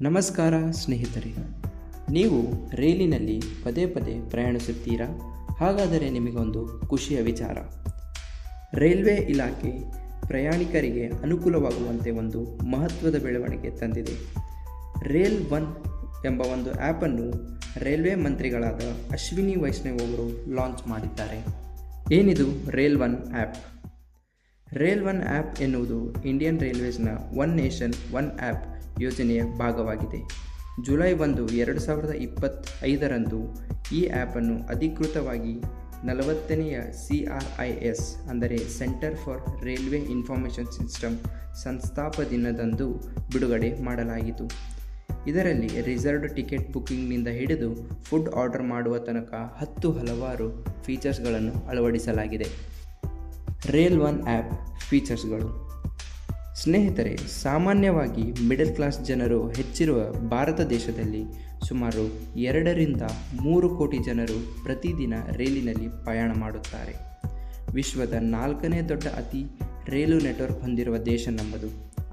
ನಮಸ್ಕಾರ ಸ್ನೇಹಿತರೆ. ನೀವು ರೈಲಿನಲ್ಲಿ ಪದೇ ಪದೇ ಪ್ರಯಾಣಿಸುತ್ತೀರಾ? ಹಾಗಾದರೆ ನಿಮಗೊಂದು ಖುಷಿಯ ವಿಚಾರ. ರೈಲ್ವೆ ಇಲಾಖೆ ಪ್ರಯಾಣಿಕರಿಗೆ ಅನುಕೂಲವಾಗುವಂತೆ ಒಂದು ಮಹತ್ವದ ಬೆಳವಣಿಗೆ ತಂದಿದೆ. ರೇಲ್ ಒನ್ ಎಂಬ ಒಂದು ಆ್ಯಪನ್ನು ರೈಲ್ವೆ ಮಂತ್ರಿಗಳಾದ ಅಶ್ವಿನಿ ವೈಷ್ಣವ್ ಅವರು ಲಾಂಚ್ ಮಾಡಿದ್ದಾರೆ. ಏನಿದು rail one app? Rail one app ಎನ್ನುವುದು ಇಂಡಿಯನ್ ರೈಲ್ವೇಸ್ನ ಒನ್ ನೇಷನ್ ಒನ್ ಆ್ಯಪ್ ಯೋಜನೆಯ ಭಾಗವಾಗಿದೆ. ಜುಲೈ ಒಂದು, ಎರಡು ಸಾವಿರದ ಇಪ್ಪತ್ತೈದರಂದು ಈ ಆ್ಯಪನ್ನು ಅಧಿಕೃತವಾಗಿ ನಲವತ್ತನೆಯ ಸಿ ಆರ್ ಐ ಎಸ್, ಅಂದರೆ centre for railway information system ಸಂಸ್ಥಾಪ ದಿನದಂದು ಬಿಡುಗಡೆ ಮಾಡಲಾಯಿತು. ಇದರಲ್ಲಿ ರಿಸರ್ವ್ಡ್ ಟಿಕೆಟ್ ಬುಕ್ಕಿಂಗ್ನಿಂದ ಹಿಡಿದು ಫುಡ್ ಆರ್ಡರ್ ಮಾಡುವ ತನಕ ಹತ್ತು ಹಲವಾರು ಫೀಚರ್ಸ್ಗಳನ್ನು ಅಳವಡಿಸಲಾಗಿದೆ. ರೇಲ್ ಒನ್ ಆ್ಯಪ್ ಫೀಚರ್ಸ್ಗಳು. ಸ್ನೇಹಿತರೆ, ಸಾಮಾನ್ಯವಾಗಿ ಮಿಡಲ್ ಕ್ಲಾಸ್ ಜನರು ಹೆಚ್ಚಿರುವ ಭಾರತ ದೇಶದಲ್ಲಿ ಸುಮಾರು ಎರಡರಿಂದ ಮೂರು ಕೋಟಿ ಜನರು ಪ್ರತಿದಿನ ರೈಲಿನಲ್ಲಿ ಪ್ರಯಾಣ ಮಾಡುತ್ತಾರೆ. ವಿಶ್ವದ ನಾಲ್ಕನೇ ದೊಡ್ಡ ಅತಿ ರೈಲು ನೆಟ್ವರ್ಕ್ ಹೊಂದಿರುವ ದೇಶ ನಮ್ಮದು.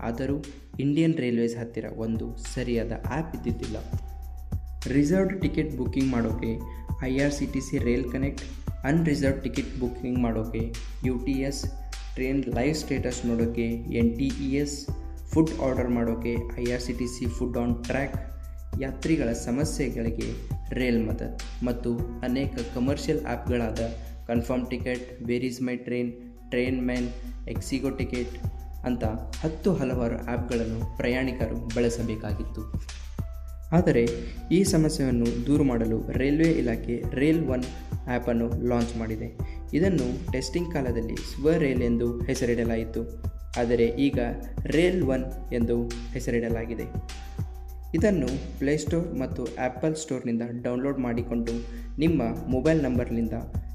ಆದರೂ ಇಂಡಿಯನ್ ರೈಲ್ವೇಸ್ ಹತ್ತಿರ ಒಂದು ಸರಿಯಾದ ಆ್ಯಪ್ ಇದ್ದಿದ್ದಿಲ್ಲ. ರಿಸರ್ವ್ಡ್ ಟಿಕೆಟ್ ಬುಕ್ಕಿಂಗ್ ಮಾಡೋಕೆ I R C T C rail connect, unreserved ticket booking ಮಾಡೋಕೆ U T S train live status ನೋಡೋಕ್ಕೆ N T E S food order ಮಾಡೋಕ್ಕೆ I R C T C food on track ಯಾತ್ರಿಗಳ ಸಮಸ್ಯೆಗಳಿಗೆ rail Madad ಮತ್ತು ಅನೇಕ commercial ಆ್ಯಪ್ಗಳಾದ confirm ticket where is my train train man ixigo ticket ಅಂತ ಹತ್ತು ಹಲವಾರು ಆ್ಯಪ್ಗಳನ್ನು ಪ್ರಯಾಣಿಕರು ಬಳಸಬೇಕಾಗಿತ್ತು. ಆದರೆ ಈ ಸಮಸ್ಯೆಯನ್ನು ದೂರು ಮಾಡಲು ರೈಲ್ವೆ ಇಲಾಖೆ ರೈಲ್ ಒನ್ ಆ್ಯಪನ್ನು ಲಾಂಚ್ ಮಾಡಿದೆ. ಇದನ್ನು ಟೆಸ್ಟಿಂಗ್ ಕಾಲದಲ್ಲಿ ಸ್ವ ರೇಲ್ ಎಂದು ಹೆಸರಿಡಲಾಯಿತು. ಆದರೆ ಈಗ ರೇಲ್ ಒನ್ ಎಂದು ಹೆಸರಿಡಲಾಗಿದೆ. ಇದನ್ನು ಪ್ಲೇಸ್ಟೋರ್ ಮತ್ತು ಆ್ಯಪಲ್ ಸ್ಟೋರ್ನಿಂದ ಡೌನ್ಲೋಡ್ ಮಾಡಿಕೊಂಡು ನಿಮ್ಮ ಮೊಬೈಲ್ ನಂಬರ್ನಿಂದ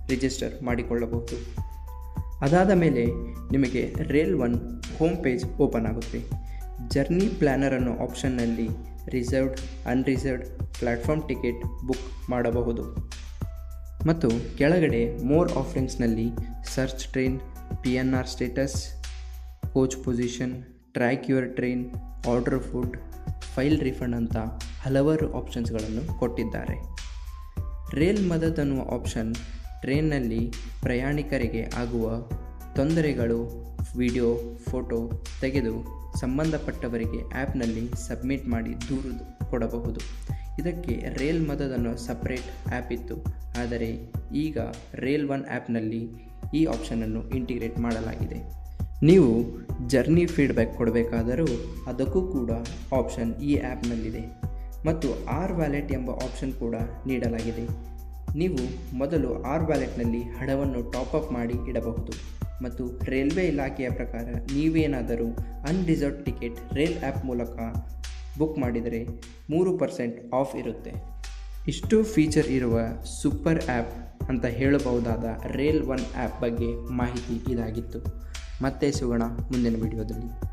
ರಿಜಿಸ್ಟರ್ ಮಾಡಿಕೊಳ್ಳಬಹುದು. ಅದಾದ ಮೇಲೆ ನಿಮಗೆ rail one home page open ಆಗುತ್ತೆ. ಜರ್ನಿ ಪ್ಲ್ಯಾನರ್ ಅನ್ನೋ ಆಪ್ಷನ್ನಲ್ಲಿ reserved unreserved platform ticket book ಮಾಡಬಹುದು. ಮತ್ತು ಕೆಳಗಡೆ more ಆಫರಿಂಗ್ಸ್ನಲ್ಲಿ search train P N R status coach position track your train order food file refund ಅಂತ ಹಲವಾರು ಆಪ್ಷನ್ಸ್ಗಳನ್ನು ಕೊಟ್ಟಿದ್ದಾರೆ. ರೇಲ್ ಮದತ್ ಅನ್ನುವ ಆಪ್ಷನ್ ಟ್ರೈನ್ನಲ್ಲಿ ಪ್ರಯಾಣಿಕರಿಗೆ ಆಗುವ ತೊಂದರೆಗಳು ವಿಡಿಯೋ ಫೋಟೋ ತೆಗೆದು ಸಂಬಂಧಪಟ್ಟವರಿಗೆ ಆ್ಯಪ್ನಲ್ಲಿ ಸಬ್ಮಿಟ್ ಮಾಡಿ ದೂರು ಕೊಡಬಹುದು. ಇದಕ್ಕೆ ರೇಲ್ ಮದದ್ ಅನ್ನೋ ಸಪ್ರೇಟ್ ಆ್ಯಪ್ ಇತ್ತು. ಆದರೆ ಈಗ ರೇಲ್ ಒನ್ ಆ್ಯಪ್ನಲ್ಲಿ ಈ ಆಪ್ಷನನ್ನು ಇಂಟಿಗ್ರೇಟ್ ಮಾಡಲಾಗಿದೆ. ನೀವು ಜರ್ನಿ ಫೀಡ್ಬ್ಯಾಕ್ ಕೊಡಬೇಕಾದರೂ ಅದಕ್ಕೂ ಕೂಡ ಆಪ್ಷನ್ ಈ ಆ್ಯಪ್ನಲ್ಲಿದೆ ಮತ್ತು ಆರ್ ವ್ಯಾಲೆಟ್ ಎಂಬ ಆಪ್ಷನ್ ಕೂಡ ನೀಡಲಾಗಿದೆ. ನೀವು ಮೊದಲು ಆರ್ ವ್ಯಾಲೆಟ್ನಲ್ಲಿ ಹಣವನ್ನು ಟಾಪಪ್ ಮಾಡಿ ಇಡಬಹುದು. ಮತ್ತು ರೈಲ್ವೆ ಇಲಾಖೆಯ ಪ್ರಕಾರ ನೀವೇನಾದರೂ ಅನ್ರಿಸರ್ವ್ ಟಿಕೆಟ್ ರೈಲ್ ಆ್ಯಪ್ ಮೂಲಕ ಬುಕ್ ಮಾಡಿದರೆ ಮೂರು ಪರ್ಸೆಂಟ್ ಆಫ್ ಇರುತ್ತೆ. ಇಷ್ಟು ಫೀಚರ್ ಇರುವ ಸೂಪರ್ ಆ್ಯಪ್ ಅಂತ ಹೇಳಬಹುದಾದ ರೇಲ್ ಒನ್ ಆ್ಯಪ್ ಬಗ್ಗೆ ಮಾಹಿತಿ ಇದಾಗಿತ್ತು. ಮತ್ತೆ ಸಿಗೋಣ ಮುಂದಿನ ವಿಡಿಯೋದಲ್ಲಿ.